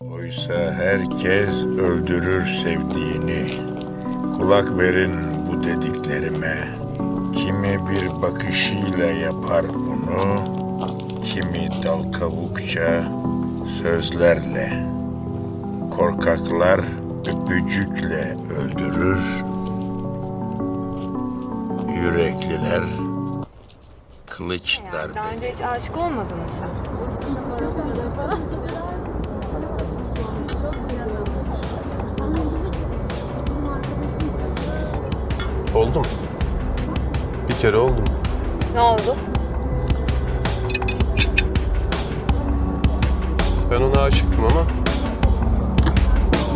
Oysa herkes öldürür sevdiğini. Kulak verin bu dediklerime. Kimi bir bakışıyla yapar bunu, kimi dal kavukça sözlerle. Korkaklar öpücükle öldürür, yürekliler kılıç Yani darbe. daha önce hiç aşık olmadın mı sen? Oldum. Bir kere oldum. Ne oldu? Ben ona aşıktım ama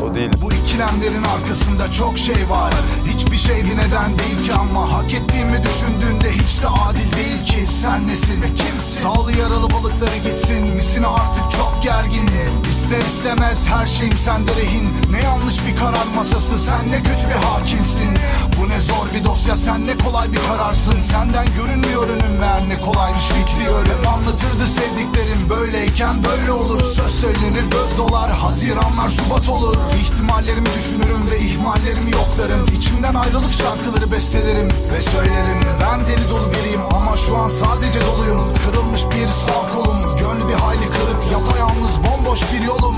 o değil. Bu ikilemlerin arkasında çok şey var. Hiçbir şey bir neden değil ki ama Hak ettiğimi düşündüğünde hiç de adil değil ki. Sen nesin ve kimsin? Sağ yaralı balıkları gitsin. Misin artık çok gergin? İster istemez her şeyim sende rehin. Ne yanlış bir karar masası Sen ne kötü bir hakimsin. Bu ne zor bir dosya Sen ne kolay bir kararsın. Senden görünmüyor önüm ver ne kolaymış fikri ölüm. Anlatırdı sevdiklerim böyleyken böyle olur. Söz söylenir göz dolar. Haziranlar Şubat olur İhtimallerimi düşünürüm ve ihmallerimi yoklarım. İçimden ayrılık şarkıları bestelerim ve söylerim. Ben deli dolu biriyim ama şu an sadece doluyum. Kırılmış bir sağ kolum Gönlü bir hayli kırık. Yapayalnız bomboş bir yolum.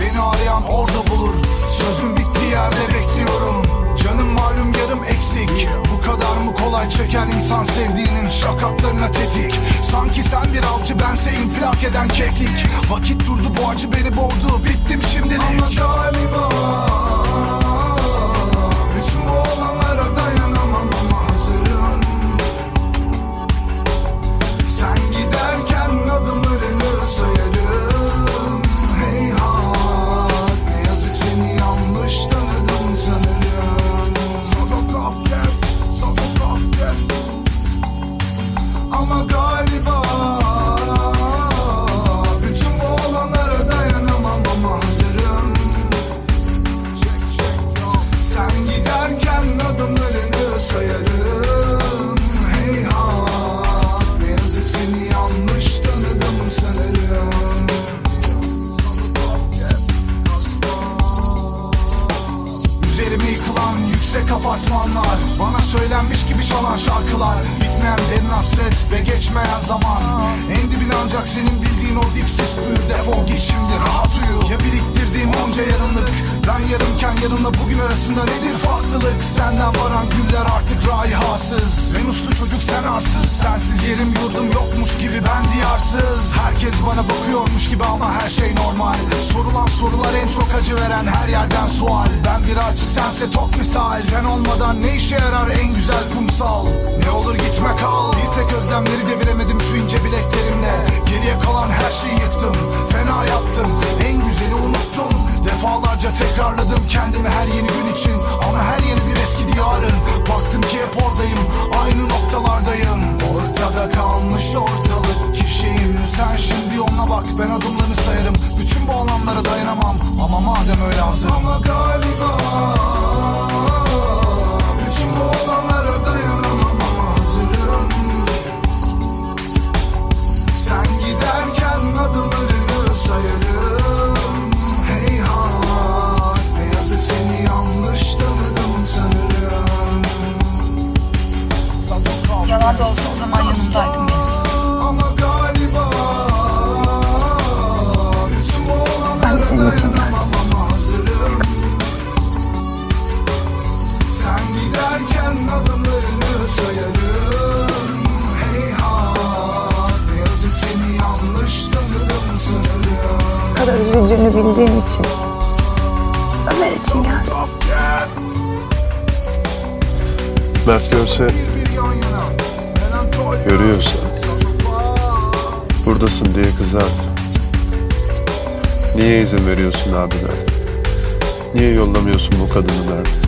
Beni arayan orada bulur. Sözüm bittiği yerde bekliyorum. Canım malum yarım eksik. Bu kadar mı kolay çeken insan sevdiğinin şakaklarına tetik? Sanki sen bir avcı bense infilak eden keklik. Vakit durdu bu acı beni boğdu. Bittim yüksek apartmanlar Bana söylenmiş gibi çalan şarkılar. Bitmeyen derin hasret ve geçmeyen zaman. En dibine ancak senin bildiğin o dipsiz kuyu Defol git şimdi rahat uyu. Ya biriktirdiğim onca yarınlık? Ben yarımken yarınla bugün arasında nedir farklılık? Senden varan güller artık raihasız En uslu çocuk sen arsız. Sensiz yerim yurdum yokmuş gibi ben diyarsız. Herkes bana bakıyormuş gibi ama her şey normal. Sorulan sorular en çok acı veren her yerden sual. Ben bir acı sense tok misal. Sen olmadan ne işe yarar en güzel kumsal? Ne olur gitme kal. Bir tek özlemleri deviremedim şu ince bileklerimle. Geriye kalan her şeyi yıktım Fena yaptım. En güzeli unuttum. Defalarca tekrarladım kendimi her yeni gün için. Ama her yeni bir eski diyarın. Baktım ki bak ben adımlarını sayarım. Bütün bu alanlara dayanamam. Ama madem öyle hazır Ama galiba Bütün bu olanlara dayanamam. Ama hazırım. Sen giderken adımlarını sayarım. Heyhat ne yazık seni yanlış tanıdım sanırım. Yalan da olsa o zaman yanımdaydın senin için geldim. Sen giderken adımlarını sayarım Heyhat ne yazık seni yanlış tanıdım sanırım Bu kadar üzüldüğünü bildiğim için. Ömer için geldim. Mert görse, görüyorsa buradasın diye kızardı. Niye izin veriyorsun abi derdi. Niye yollamıyorsun bu kadını derdi.